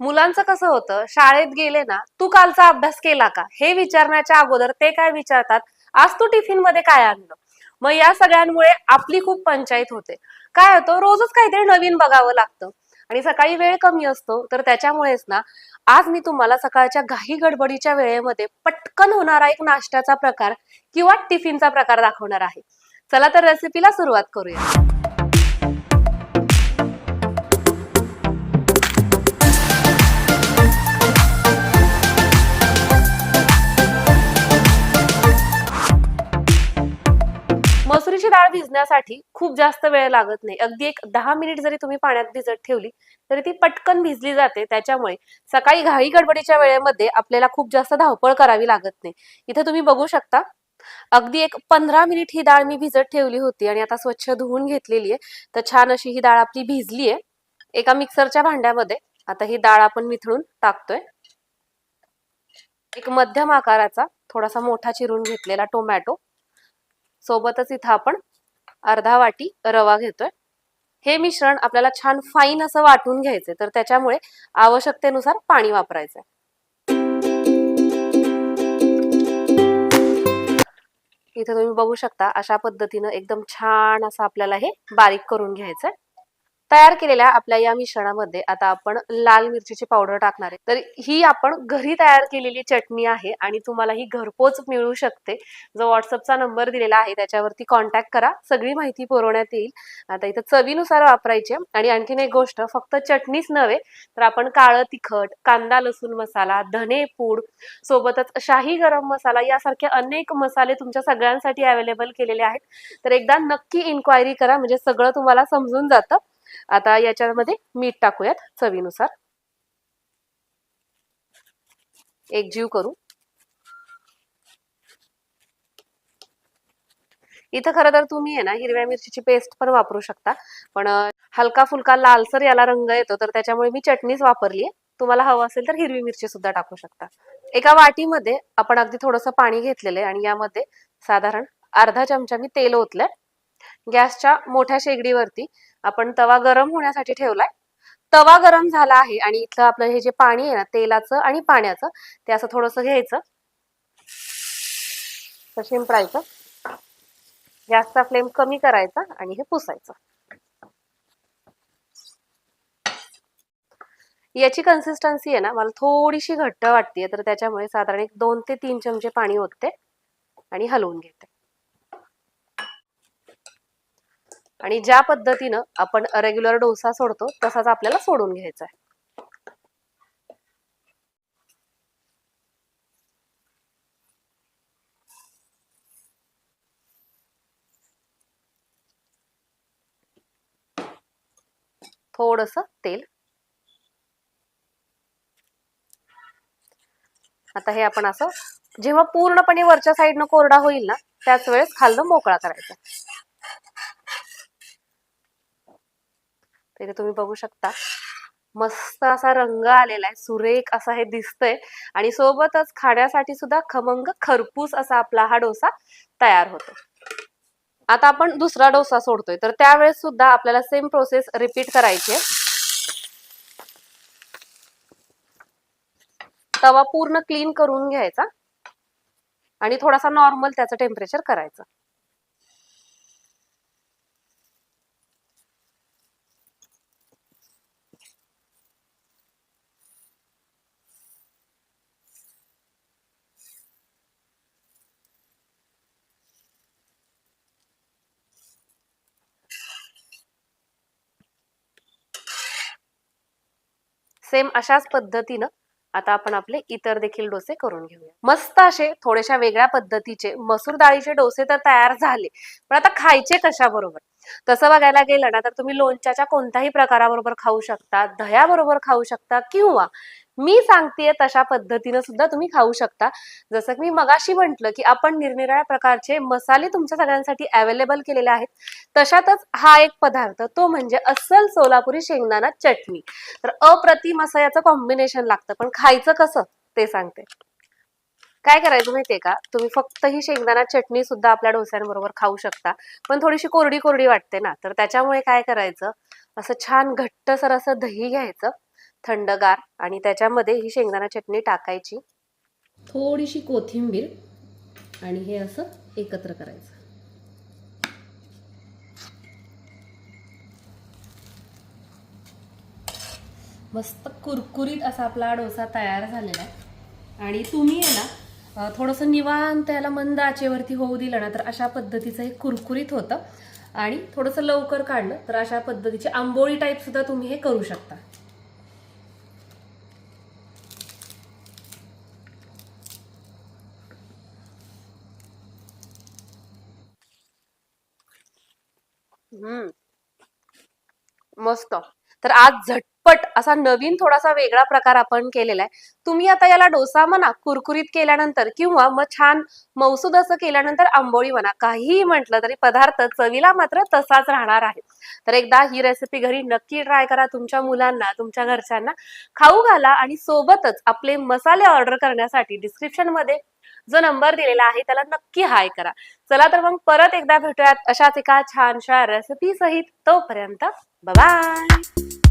मुलांचं कसं होतं शाळेत गेले ना तू कालचा अभ्यास केला का? हे विचारण्याच्या अगोदर ते काय विचारतात? आज तू टिफिनमध्ये काय आणलं? मग या सगळ्यांमुळे आपली खूप पंचायत होते. काय होतं रोजच काहीतरी नवीन बघावं लागतं. आणि सकाळी वेळ कमी असतो तर त्याच्यामुळेच ना आज मी तुम्हाला सकाळच्या घाई गडबडीच्या वेळेमध्ये पटकन होणारा एक नाश्त्याचा प्रकार किंवा टिफिनचा प्रकार दाखवणार आहे. चला तर रेसिपीला सुरुवात करूया. भिजण्यासाठी खूप जास्त वेळ लागत नाही. अगदी एक दहा मिनिट जरी तुम्ही पाण्यात भिजत ठेवली तरी ती पटकन भिजली जाते. त्याच्यामुळे सकाळी घाई गडबडीच्या वेळेमध्ये आपल्याला खूप जास्त धावपळ करावी लागत नाही. इथे तुम्ही बघू शकता अगदी एक पंधरा मिनिट ही डाळ मी भिजत ठेवली होती आणि आता स्वच्छ धुवून घेतलेली आहे. तर छान अशी ही डाळ आपली भिजली आहे. एका मिक्सरच्या भांड्यामध्ये आता ही डाळ आपण मिथळून टाकतोय. एक मध्यम आकाराचा थोडासा मोठा चिरून घेतलेला टोमॅटो. सोबतच इथं आपण अर्धा वाटी रवा घेतोय. हे मिश्रण आपल्याला छान फाईन असं वाटून घ्यायचंय. तर त्याच्यामुळे आवश्यकतेनुसार पाणी वापरायचंय. इथे तुम्ही बघू शकता अशा पद्धतीनं एकदम छान असं आपल्याला हे बारीक करून घ्यायचंय. तयार केलेल्या आपल्या या मिश्रणामध्ये आता आपण लाल मिरचीची पावडर टाकणार आहे. तर ही आपण घरी तयार केलेली चटणी आहे आणि तुम्हाला ही घरपोच मिळू शकते. जो व्हॉट्सअपचा नंबर दिलेला आहे त्याच्यावरती कॉन्टॅक्ट करा. सगळी माहिती पुरवण्यात येईल. आता इथं चवीनुसार वापरायची आणि आणखीन एक गोष्ट फक्त चटणीच नव्हे तर आपण काळं तिखट कांदा लसूण मसाला धने पूड सोबतच शाही गरम मसाला यासारखे अनेक मसाले तुमच्या सगळ्यांसाठी अवेलेबल केलेले आहेत. तर एकदा नक्की इन्क्वायरी करा म्हणजे सगळं तुम्हाला समजून जातं. आता याच्यामध्ये मीठ टाकूयात चवीनुसार. एक जीव करू. इथं खरं तर तुम्ही आहे ना हिरव्या मिरचीची पेस्ट पण वापरू शकता. पण हलका फुलका लालसर याला रंग येतो तर त्याच्यामुळे मी चटणीच वापरली आहे तुम्हाला हवं असेल तर हिरवी मिरची सुद्धा टाकू शकता. एका वाटीमध्ये आपण अगदी थोडंसं पाणी घेतलेलं आहे आणि यामध्ये साधारण अर्धा चमचा मी तेल ओतलंय. गॅसच्या मोठ्या शेगडीवरती आपण तवा गरम होण्यासाठी ठेवलाय. तवा गरम झाला आहे आणि इथलं आपलं हे जे पाणी आहे ना तेलाचं आणि पाण्याचं ते असं थोडंसं घ्यायचं. शिंपडायचं. गॅसचा फ्लेम कमी करायचा आणि हे पुसायचं. याची कन्सिस्टन्सी आहे ना मला थोडीशी घट्ट वाटते तर त्याच्यामुळे साधारण एक दोन ते तीन चमचे पाणी ओतते आणि हलवून घेते. आणि ज्या पद्धतीनं आपण रेग्युलर डोसा सोडतो तसाच आपल्याला सोडून घ्यायचा आहे. थोडस तेल. आता हे आपण असं जेव्हा पूर्णपणे वरच्या साईडनं कोरडा होईल ना त्याच वेळेस खालनं मोकळा करायचा. इथे तुम्ही बघू शकता. मस्त असा रंग आलेला आहे. सुरेख असा हे दिसतंय. आणि सोबतच खाण्यासाठी सुद्धा खमंग खरपूस असा आपला हा डोसा तयार होतो. आता आपण दुसरा डोसा सोडतोय. तर त्यावेळेस सुद्धा आपल्याला सेम प्रोसेस रिपीट करायची आहे. तवा पूर्ण क्लीन करून घ्यायचा. आणि थोडासा नॉर्मल त्याचं टेम्परेचर करायचं. सेम अशाच पद्धतीनं आता आपण आपले इतर देखील डोसे करून घेऊया. मस्त असे थोड्याशा वेगळ्या पद्धतीचे मसूर डाळीचे डोसे तर तयार झाले पण आता खायचे कशा बरोबर तसं बघायला गेलं ना तर तुम्ही लोणच्याच्या कोणत्याही प्रकाराबरोबर खाऊ शकता दह्याबरोबर खाऊ शकता किंवा मी सांगतेय तशा पद्धतीनं सुद्धा तुम्ही खाऊ शकता. जसं की मी मगाशी म्हंटल की आपण निरनिराळ्या प्रकारचे मसाले तुमच्या सगळ्यांसाठी अवेलेबल केलेले आहेत. तशातच हा एक पदार्थ तो म्हणजे अस्सल सोलापुरी शेंगदाणा चटणी. तर अप्रतिम असं याचं कॉम्बिनेशन लागतं. पण खायचं कसं? ते सांगते. काय करायचं माहितीये का? तुम्ही फक्त ही शेंगदाणा चटणी सुद्धा आपल्या डोस्यांबरोबर खाऊ शकता. पण थोडीशी कोरडी कोरडी वाटते ना. तर त्याच्यामुळे काय करायचं? असं छान घट्टसर असं दही घ्यायचं. थंडगार आणि त्याच्यामध्ये ही शेंगदाणा चटणी टाकायची. थोडीशी कोथिंबीर आणि हे असं एकत्र करायचं. मस्त कुरकुरीत असा आपला डोसा तयार झालेला आहे. आणि तुम्ही आहे ना थोडंसं निवांत त्याला मंद आचेवरती होऊ दिलं ना तर अशा पद्धतीचं हे कुरकुरीत होतं. आणि थोडंसं लवकर काढलं तर अशा पद्धतीची आंबोळी टाईप सुद्धा तुम्ही हे करू शकता. मस्त. तर आज झटपट असा नवीन थोडासा वेगळा प्रकार आपण केलेला आहे. तुम्ही आता याला डोसा म्हणा कुरकुरीत केल्यानंतर किंवा मग छान मौसूद असं केल्यानंतर आंबोळी म्हणा काहीही म्हटलं तरी पदार्थ चवीला मात्र तसाच राहणार आहे. तर एकदा ही रेसिपी घरी नक्की ट्राय करा तुमच्या मुलांना तुमच्या घरच्यांना. खाऊ घाला आणि सोबतच आपले मसाले ऑर्डर करण्यासाठी डिस्क्रिप्शनमध्ये जो नंबर दिलेला आहे त्याला नक्की हाय करा. चला तर मग परत एकदा भेटूयात अशाच एका छानशा रेसिपी सहित तोपर्यंत बाय